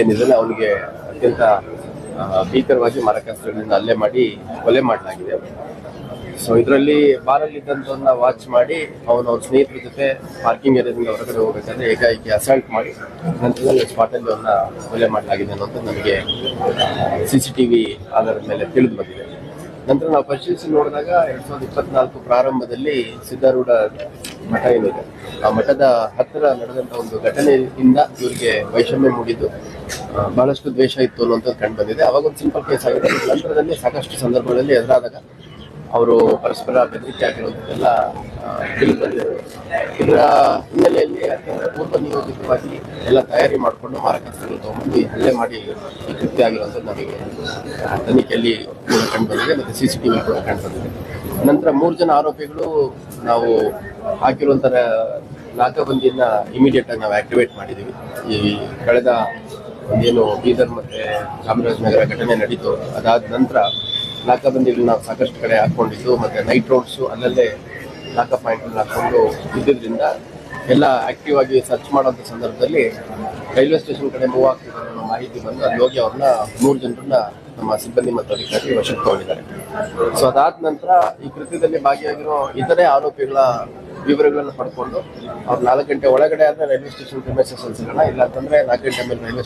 ಏನಿದೆ ಅವನಿಗೆ ಅತ್ಯಂತ ಭೀಕರವಾಗಿ ಮರಕಾಸ್ತ್ರಗಳಿಂದ ಹಲ್ಲೆ ಮಾಡಿ ಕೊಲೆ ಮಾಡಲಾಗಿದೆ. ಸೊ ಇದರಲ್ಲಿ ಬಾರಲ್ಲಿ ಇದ್ದಂಥವನ್ನ ವಾಚ್ ಮಾಡಿ ಅವನು ಅವ್ರ ಸ್ನೇಹಿತರ ಜೊತೆ ಪಾರ್ಕಿಂಗ್ ಏರಿಯಾದಿಂದ ಹೊರಗಡೆ ಹೋಗ್ಬೇಕಾದ್ರೆ ಏಕಾಏಕಿ ಅಸಾಲ್ಟ್ ಮಾಡಿ ನಂತರದಲ್ಲಿ ಸ್ಪಾಟಲ್ಲಿ ಅವನ್ನ ಕೊಲೆ ಮಾಡಲಾಗಿದೆ ಅನ್ನೋದು ನಮಗೆ ಸಿ ಸಿ ಟಿ ವಿ ಆಧಾರದ ಮೇಲೆ ತಿಳಿದು ಬಂದಿದೆ. ನಂತರ ನಾವು ಪರಿಶೀಲಿಸಿ ನೋಡಿದಾಗ ಎರಡ್ ಸಾವಿರದ ಇಪ್ಪತ್ನಾಲ್ಕು ಪ್ರಾರಂಭದಲ್ಲಿ ಸಿದ್ಧಾರೂಢ ಮಠ ಏನಿದೆ ಆ ಮಠದ ಹತ್ತಿರ ನಡೆದಂತ ಒಂದು ಘಟನೆಯಿಂದ ಇವರಿಗೆ ವೈಷಮ್ಯ ಮೂಡಿದ್ದು ಬಹಳಷ್ಟು ದ್ವೇಷ ಇತ್ತು ಅನ್ನುವಂಥದ್ದು ಕಂಡು ಬಂದಿದೆ. ಅವಾಗ ಒಂದು ಸಿಂಪಲ್ ಕೇಸ್ ಆಗಿದೆ. ನಂತರದಲ್ಲಿ ಸಾಕಷ್ಟು ಸಂದರ್ಭಗಳಲ್ಲಿ ಎದುರಾದಾಗ ಅವರು ಪರಸ್ಪರ ಬೆದರಿಕೆ ಆಗಿರೋದನ್ನೆಲ್ಲ ತಿಳಿದು ಇದರ ಹಿನ್ನೆಲೆಯಲ್ಲಿ ಪೂರ್ವ ನಿಯೋಜಿತವಾಗಿ ಎಲ್ಲ ತಯಾರಿ ಮಾಡಿಕೊಂಡು ಮಾರಕಾಸ್ತ್ರಗಳು ತಗೊಂಡು ಹಲ್ಲೆ ಮಾಡಿ ಈ ಕೃತ್ಯ ಆಗಿರೋದು ನಮಗೆ ತನಿಖೆಯಲ್ಲಿ ಕೂಡ ಕಂಡು ಬಂದಿದೆ ಮತ್ತು ಸಿ ಸಿ ಟಿ ವಿ ಕೂಡ ಕಂಡು ನಂತರ ಮೂರು ಜನ ಆರೋಪಿಗಳು ನಾವು ಹಾಕಿರುವಂಥ ನಾಕಬಂದಿಯನ್ನ ಇಮಿಡಿಯೇಟ್ ಆಗಿ ನಾವು ಆಕ್ಟಿವೇಟ್ ಮಾಡಿದ್ದೀವಿ ಈ ಕಳೆದ ಏನು ಬೀದರ್ ಮತ್ತೆ ಚಾಮರಾಜನಗರ ಘಟನೆ ನಡೀತು. ಅದಾದ ನಂತರ ನಾಕಾಬಂದಿಗಳು ನಾವು ಸಾಕಷ್ಟು ಕಡೆ ಹಾಕೊಂಡಿದ್ದು ಮತ್ತೆ ನೈಟ್ ರೋಡ್ಸು ಅಲ್ಲಲ್ಲೇ ನಾಲ್ಕು ಪಾಯಿಂಟ್ಗಳನ್ನ ಹಾಕೊಂಡು ಇದ್ದಿದ್ರಿಂದ ಎಲ್ಲ ಆಕ್ಟಿವ್ ಆಗಿ ಸರ್ಚ್ ಮಾಡುವಂಥ ಸಂದರ್ಭದಲ್ಲಿ ರೈಲ್ವೆ ಸ್ಟೇಷನ್ ಕಡೆ ಮೂವ್ ಆಗ್ತಿದ್ದಾರೆ ಅನ್ನೋ ಮಾಹಿತಿ ಬಂದು ಅಲ್ಲಿ ಹೋಗಿ ಅವ್ರನ್ನ ಮೂರು ಜನರನ್ನ ನಮ್ಮ ಸಿಬ್ಬಂದಿ ಮತ್ತು ಅಧಿಕಾರಿ ವಶಕ್ಕೆ ತಗೊಂಡಿದ್ದಾರೆ ಸೊ ಅದಾದ ನಂತರ ಈ ಕೃತ್ಯದಲ್ಲಿ ಭಾಗಿಯಾಗಿರೋ ಇತರೆ ಆರೋಪಿಗಳ ವಿವರಗಳನ್ನು ಪಡ್ಕೊಂಡು ಅವ್ರು ನಾಲ್ಕು ಗಂಟೆ ಒಳಗಡೆ ಆದರೆ ರೈಲ್ವೆ ಸ್ಟೇಷನ್ ಪ್ರಿಮೈಸಸ್ ಅನ್ಸಿರೋಣ ಇಲ್ಲ ಅಂತಂದ್ರೆ ನಾಲ್ಕು ಗಂಟೆ ಮೇಲೆ ರೈಲ್ವೆ